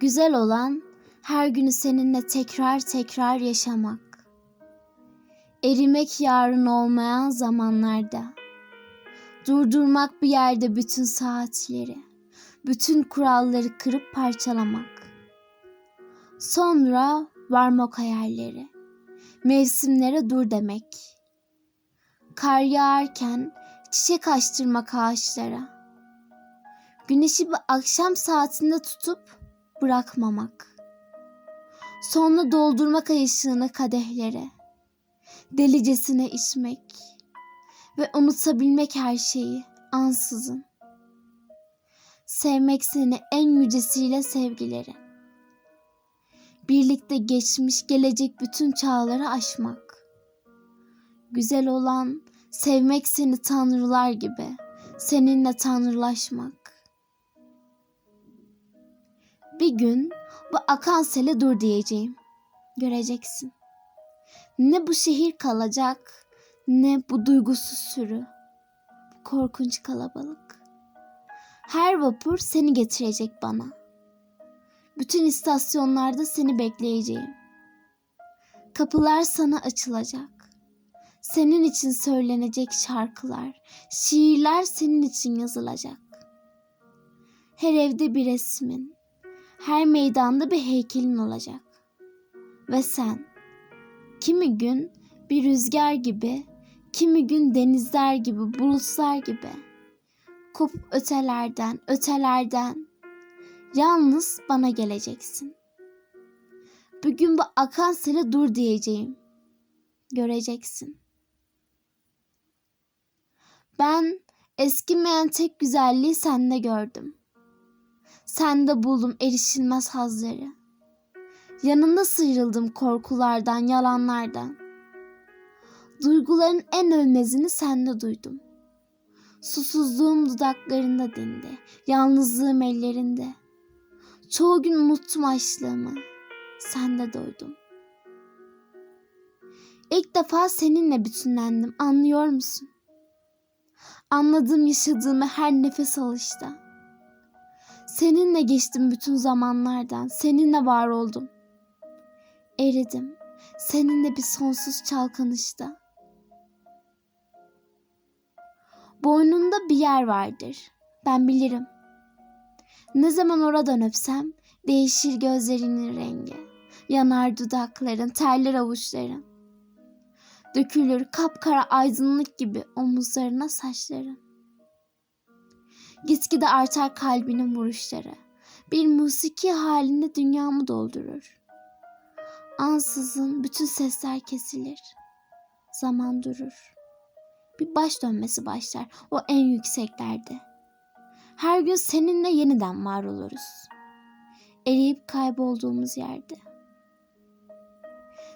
Güzel olan her günü seninle tekrar tekrar yaşamak. Erimek yarın olmayan zamanlarda. Durdurmak bir yerde bütün saatleri. Bütün kuralları kırıp parçalamak. Sonra varmak hayalleri. Mevsimlere dur demek. Kar yağarken çiçek açtırmak ağaçlara. Güneşi bir akşam saatinde tutup bırakmamak. Sonra doldurmak ay ışığını kadehlere. Delicesine içmek ve unutabilmek her şeyi ansızın. Sevmek seni en yücesiyle sevgileri. Birlikte geçmiş gelecek bütün çağları aşmak. Güzel olan sevmek seni tanrılar gibi, seninle tanrılaşmak. Bir gün bu akan sele dur diyeceğim. Göreceksin. Ne bu şehir kalacak, ne bu duygusuz sürü. Bu korkunç kalabalık. Her vapur seni getirecek bana. Bütün istasyonlarda seni bekleyeceğim. Kapılar sana açılacak. Senin için söylenecek şarkılar, şiirler senin için yazılacak. Her evde bir resmin, her meydanda bir heykelin olacak. Ve sen kimi gün bir rüzgar gibi, kimi gün denizler gibi, bulutlar gibi kopup ötelerden, ötelerden yalnız bana geleceksin. Bugün bu akan sele dur diyeceğim. Göreceksin. Ben eskimeyen tek güzelliği sende gördüm. Sende buldum erişilmez hazları. Yanında sıyrıldım korkulardan, yalanlardan. Duyguların en ölmezini sende duydum. Susuzluğum dudaklarında dindi, yalnızlığım ellerinde. Çoğu gün unuttum açlığımı, sende doydum. İlk defa seninle bütünlendim, anlıyor musun? Anladım yaşadığımı her nefes alışta. Seninle geçtim bütün zamanlardan, seninle var oldum. Eridim, seninle bir sonsuz çalkanışta. Boynunda bir yer vardır, ben bilirim. Ne zaman oradan öpsem değişir gözlerinin rengi. Yanar dudakların, terler avuçların. Dökülür kapkara aydınlık gibi omuzlarına saçların. Gitgide artar kalbinin vuruşları. Bir musiki halinde dünyamı doldurur. Ansızın bütün sesler kesilir. Zaman durur. Bir baş dönmesi başlar o en yükseklerde. Her gün seninle yeniden var oluruz. Eriyip kaybolduğumuz yerde.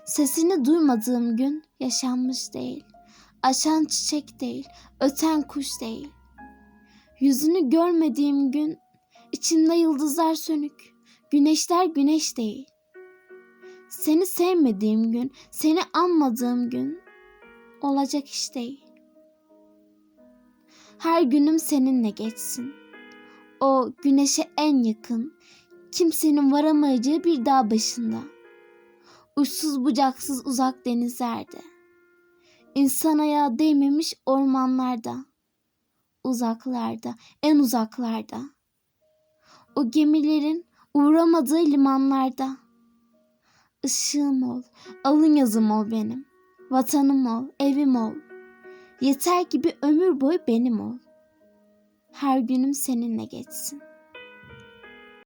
Sesini duymadığım gün yaşanmış değil. Açan çiçek değil, öten kuş değil. Yüzünü görmediğim gün içimde yıldızlar sönük. Güneşler güneş değil. Seni sevmediğim gün, seni anmadığım gün olacak iş değil. Her günüm seninle geçsin. O güneşe en yakın, kimsenin varamayacağı bir dağ başında. Uçsuz bucaksız uzak denizlerde. İnsan ayağı değmemiş ormanlarda uzaklarda, en uzaklarda. O gemilerin uğramadığı limanlarda. Işığım ol, alın yazım ol benim. Vatanım ol, evim ol. Yeter ki bir ömür boyu benim ol. Her günüm seninle geçsin.''